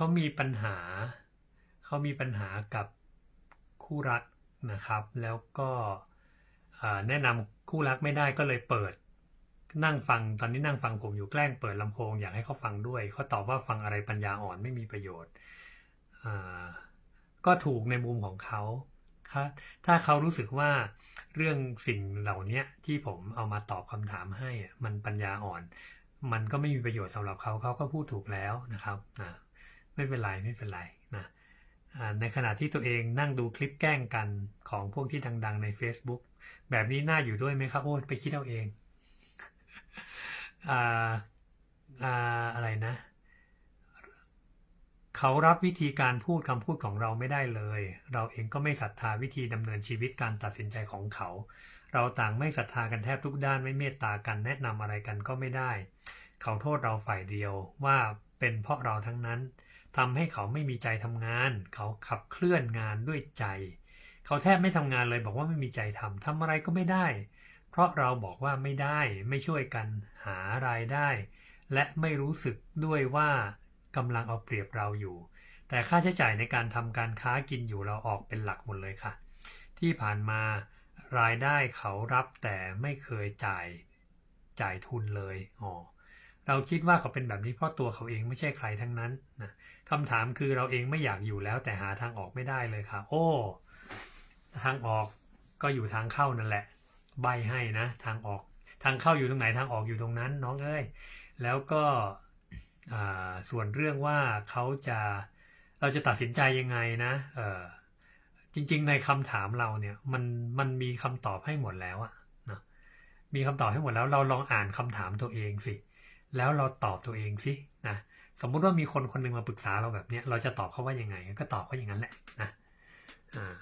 เขามีปัญหา เขามีปัญหากับคู่รักนะครับ แล้วก็แนะนำคู่รักไม่ได้ก็เลยเปิด นั่งฟังตอนนี้นั่งฟังผมอยู่แกล้งเปิดลำโพงอยากให้เขาฟังด้วยเขาตอบว่าฟังอะไรปัญญาอ่อนไม่มีประโยชน์ก็ถูกในมุมของเขาถ้าถ้าเขารู้สึกว่าเรื่องสิ่งเหล่านี้ที่ผมเอามาตอบคำถามให้มันปัญญาอ่อน มันก็ไม่มีประโยชน์สำหรับเขาเขาก็พูดถูกแล้วนะครับนะ ไม่เป็นไรไม่เป็นไรนะในขณะที่ตัวเองนั่งดูคลิปแกล้งกันของพวกที่ดัง ๆ ใน Facebook แบบนี้น่าอยู่ด้วยไหมครับโอ้ไปคิดเอาเองอ่าอ่าอะไรนะ เขารับวิธีการพูดคำพูดของเราไม่ได้เลย เราเองก็ไม่ศรัทธาวิธีดำเนินชีวิตการตัดสินใจของเขา เราต่างไม่ศรัทธากันแทบทุกด้านไม่เมตตากันแนะนำอะไรกันก็ไม่ได้ เขาโทษเราฝ่ายเดียวว่า เป็นเพราะเราทั้งนั้นทำให้เขาไม่มีใจทำงาน เขาขับเคลื่อนงานด้วยใจ เขาแทบไม่ทำงานเลยบอกว่าไม่มีใจทำทำอะไรก็ไม่ได้ เพราะเราบอกว่าไม่ได้ไม่ช่วยกันหารายได้ และไม่รู้สึกด้วยว่ากำลังเอาเปรียบเราอยู่ แต่ค่าใช้จ่ายในการทำการค้ากินอยู่เราออกเป็นหลักหมดเลยค่ะ ที่ผ่านมารายได้เขารับแต่ไม่เคยจ่ายจ่ายทุนเลยอ๋อ เราคิดว่าเขาเป็นแบบนี้เพราะตัวเขาเองไม่ใช่ใครทั้งนั้นนะคำถามคือเราเองไม่อยากอยู่แล้วแต่หาทางออกไม่ได้เลยค่ะ โอ้ทางออกก็อยู่ทางเข้านั่นแหละ ใบให้นะ ทางออกทางเข้าอยู่ตรงไหนทางออกอยู่ตรงนั้น น้องเอ้ยแล้วก็ส่วนเรื่องว่าเขาจะเราจะตัดสินใจยังไงนะเออจริง ๆ ในคำถามเราเนี่ยมันมันมีคำตอบให้หมดแล้วอะนะมีคำตอบให้หมดแล้วเราลองอ่านคำถามตัวเองสิ แล้วเราตอบตัวเองสินะสมมุติว่ามีคนคนหนึ่งมาปรึกษาเราแบบนี้เราจะตอบเขาว่ายังไง ก็ตอบเขาอย่างนั้นแหละนะอ่า